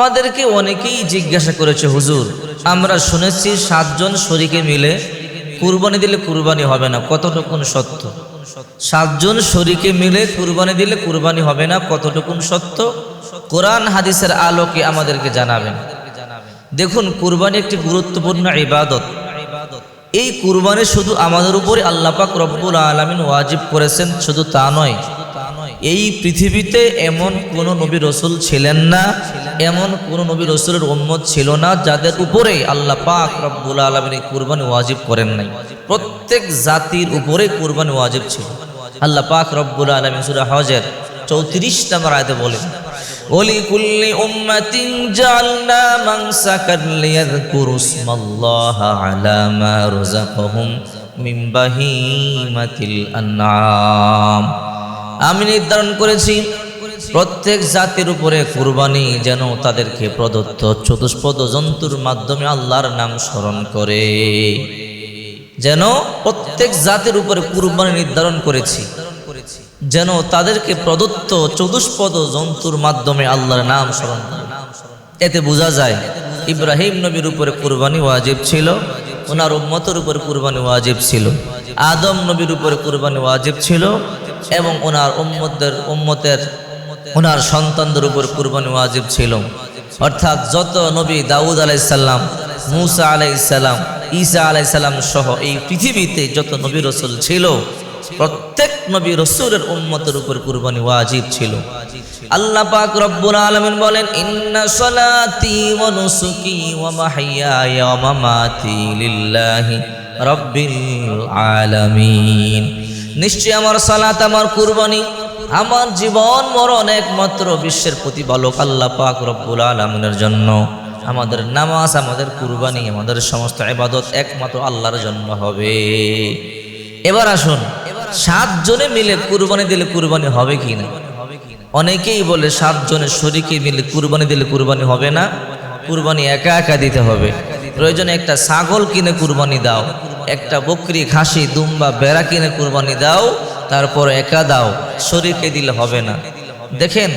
আমাদেরকে অনেকেই জিজ্ঞাসা করেছে, হুজুর, আমরা শুনেছি সাতজন শরীকে মিলে কুরবানি দিলে কুরবানি হবে না, কতটুকুন সত্য? সাতজন শরীকে মিলে কুরবানি দিলে কুরবানি হবে না, কতটুকুন সত্য? কোরআন হাদিসের আলোকে আমাদেরকে জানাবেন। দেখুন, কুরবানি একটি গুরুত্বপূর্ণ ইবাদত। এই কুরবানি শুধু আমাদের উপরে আল্লাপাক রব্বুল আলমিন ওয়াজিব করেছেন, শুধু তা নয় এই পৃথিবীতে এমন কোন নবী রসুল ছিলেন না এমন কোন নবী রসুলের উম্মত ছিল না যাদের উপরে আল্লাহ পাক রব্বুল আলমিন এই কুরবানি ওয়াজিব করেন নাই প্রত্যেক জাতির উপরে কুরবানি ওয়াজিব ছিল আল্লাহ পাক রব্বুল আলমিন সুরা হজের চৌত্রিশ নম্বর আয়তে বলেন ولكل أمة جعلنا منسكا ليذكروا اسم الله على ما رزقهم من بهيمة الأنعام আমি নির্ধারণ করেছি, প্রত্যেক জাতির উপরে কুরবানি যেন তাদেরকে প্রদত্ত চতুষ্পদ জন্তুর মাধ্যমে আল্লাহর নাম স্মরণ করে। যেন প্রত্যেক জাতির উপরে কুরবানি নির্ধারণ করেছি, যেন তাদেরকে প্রদত্ত চতুষ্পদ জন্তুর মাধ্যমে আল্লাহর নাম স্মরণ করে। এতে বোঝা যায়, ইব্রাহিম নবীর উপরে কুরবানি ওয়াজিব ছিল, ওনার উম্মতের উপরে কুরবানি ওয়াজিব ছিল, আদম নবীর উপরে কুরবানি ওয়াজিব ছিল এবং ওনার উম্মতের উম্মতের, ওনার সন্তানদের উপর কুরবানি ওয়াজিব ছিল। অর্থাৎ যত নবী দাউদ আলাইসাল্লাম, মুসা আলাইসাল্লাম, ঈসা আলাইসাল্লাম সহ এই পৃথিবীতে যত নবী রসুল ছিল, প্রত্যেক নবী রসুলের উম্মতের উপর কুরবানি ওয়াজিব ছিল। আল্লাহ পাক রব্বুল আলামিন বলেন, ইন্না সলাতি ওয়া নুসুকি ওয়া ওয়া মামাতি লিল্লাহি রাব্বিল আলামিন। নিশ্চয় আমার সালাত, আমার কুরবানি, আমার জীবন মরণ একমাত্র বিশ্বের প্রতিপালক আল্লাহ পাক রব্বুল আলামিনের জন্য। আমাদের নামাজ, আমাদের কুরবানি, আমাদের সমস্ত ইবাদত একমাত্র আল্লাহর জন্য হবে। এবার আসুন সাত জনে মিলে কুরবানি দিলে কুরবানি হবে কি না অনেকেই বলে সাত জনের শরীকে মিলে কুরবানি দিলে কুরবানি হবে না। কুরবানি একা একা দিতে হবে। প্রয়োজনে একটা ছাগল কিনে কুরবানি দাও। একটা বকরি, খাসি, দুম্বা, বেড়া কিনে কুরবানি দাও, তারপর একা দাও, শরীরকে দিলে হবে না। দেখেন,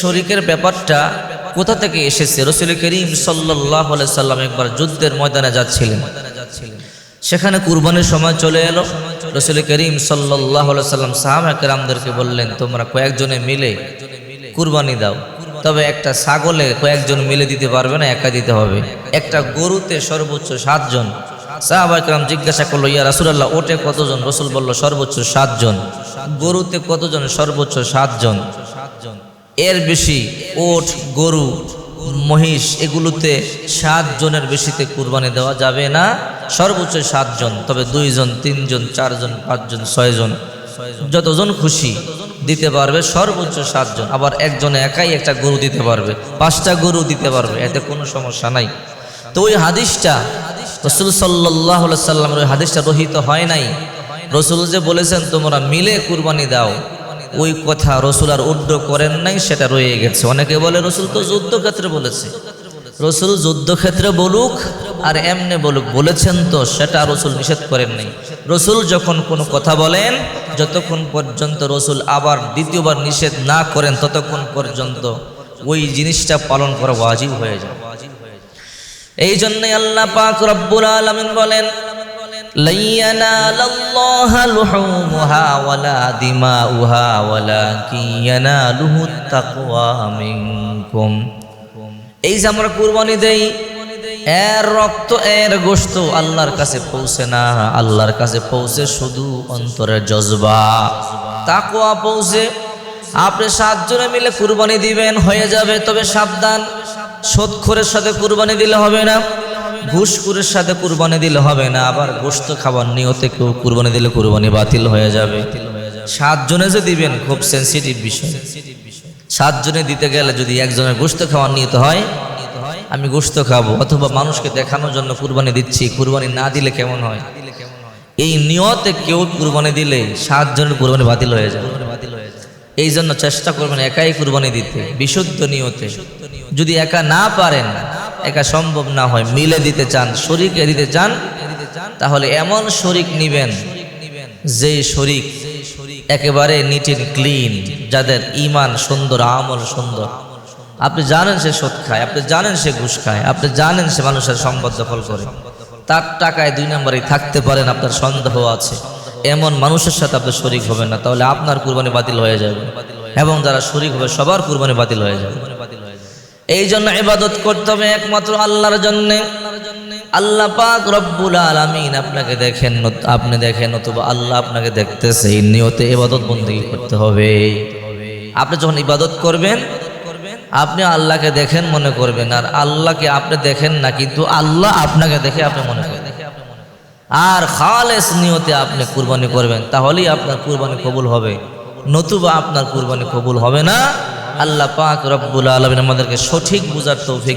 শরীকের ব্যাপারটা কোথা থেকে এসেছে? রসুল করিম সাল্লাহ সাল্লাম একবার যুদ্ধের ময়দানে যাচ্ছিলেন। সেখানে কুরবানির সময় চলে এলো। রসুল করিম সাল্লাহ সাল্লাম সাহাবাহামদেরকে বললেন, তোমরা কয়েকজনে মিলে কুরবানি দাও। তবে একটা ছাগলে কয়েকজন মিলে দিতে পারবে না, একা দিতে হবে। একটা গরুতে সর্বোচ্চ সাতজন সাহাবাহাম জিজ্ঞাসা করল, ইয়া রাসুলাল্লাহ, ওটে কতজন? রসুল বলল, সর্বোচ্চ সাতজন। গরুতে কতজন? সর্বোচ্চ সাতজন। এর বেশি ওট, গরু, মহিষ, এগুলোতে সাত জনের বেশিতে কুরবানি দেওয়া যাবে না। সর্বোচ্চ সাতজন, তবে দুইজন, তিনজন, চারজন, পাঁচজন, ছয়জন। যতজন খুশি দিতে পারবে, সর্বোচ্চ সাতজন। আবার একজনে একাই একটা গরু দিতে পারবে, পাঁচটা গরু দিতে পারবে, এতে কোনো সমস্যা নাই। তো ওই হাদিসটা রসুল সাল্লাহ সাল্লামের ওই হাদিসটা রহিত হয় নাই। রসুল যে বলেছেন, তোমরা মিলে কুরবানি দাও। ওই কথা রসুল আর উড্ড করেন নাই, সেটা রয়ে গেছে। অনেকে বলে, রসুল তো যুদ্ধক্ষেত্রে বলেছে। রসুল যুদ্ধক্ষেত্রে বলুক, আর এমনে বলুক, বলেছেন তো, সেটা রসুল নিষেধ করেন নাই। রসুল যখন কোনো কথা বলেন, যতক্ষণ পর্যন্ত রসুল আবার দ্বিতীয়বার নিষেধ না করেন, ততক্ষণ পর্যন্ত ওই জিনিসটা পালন করা ওয়াজিব হয়ে যায়। এই জন্য আল্লাহ পাক রব্বুল আলমিন বলেন এই যে আমরা কুরবানি দেই, এর রক্ত, এর গোস্ত আল্লাহর কাছে পৌঁছে না, আল্লাহর কাছে পৌঁছে শুধু অন্তরের জজবা। তাকোয়া পৌঁছে, আপনি সাতজনে মিলে কুরবানি দিবেন, হয়ে যাবে, তবে সাবধান। সৎখরের সাথে কুরবানি দিলে হবে না, ঘুষখুরের সাথে কুরবানি দিলে হবে না, আবার গোস্ত খাবার নিয়তে কেউ কুরবানি দিলে কুরবানি বাতিল হয়ে যাবে। সাতজনে যে দিবেন, খুব সেন্সিটিভ বিষয়। সাতজনে দিতে গেলে যদি একজনের গোস্ত খাওয়ার নিয়ত হয়, আমি গোস্ত খাব, অথবা মানুষকে দেখানোর জন্য কুরবানি দিচ্ছি, কুরবানি না দিলে কেমন হয়? এই নিয়তে কেউ কুরবানি দিলে সাতজনের কুরবানি বাতিল হয়ে যাবে। এই জন্য চেষ্টা করবেন একাই কুরবানি দিতে, বিশুদ্ধ নিয়তে। যদি একা না পারেন, একা সম্ভব না হয়। মিলে দিতে চান শরিকে দিতে চান, তাহলে এমন শরিক নিবেন যে শরিক একেবারে নিট এন্ড ক্লিন যাদের ইমান সুন্দর, আমল সুন্দর। আপনি জানেন সে সুদ খায়, আপনি জানেন সে ঘুষ খায়, আপনি জানেন সে মানুষের সম্পদ দখল করে। তার টাকায় দুই নম্বরেই থাকতে পারেন, আপনার সন্দেহ আছে। এমন মানুষের সাথে আপনি শরিক হবেন না, তাহলে আপনার কুরবানি বাতিল হয়ে যাবে। এবং যারা শরিক হবে, সবার কুরবানি বাতিল হয়ে যাবে। এই জন্য ইবাদত করতে হবে একমাত্র আল্লাহর জন্যে। আল্লাহ পাক রব্বুল আলামিন আপনাকে দেখেন, আপনি দেখেন, অথবা আল্লাহ আপনাকে দেখতেছে। এই নিয়তে ইবাদত বন্দেগী করতে হবে। আপনি যখন ইবাদত করবেন, আপনি আল্লাহকে দেখেন মনে করবেন, আর আল্লাহকে আপনি দেখেন না, কিন্তু আল্লাহ আপনাকে দেখে আপনি মনে করবেন। আর খালেস নিয়তে আপনি কুরবানি করবেন, তাহলেই আপনার কুরবানি কবুল হবে। নতুবা আপনার কুরবানি কবুল হবে না। আল্লাহ পাক রব্বুল আলমিন আমাদেরকে সঠিক বুঝার তৌফিক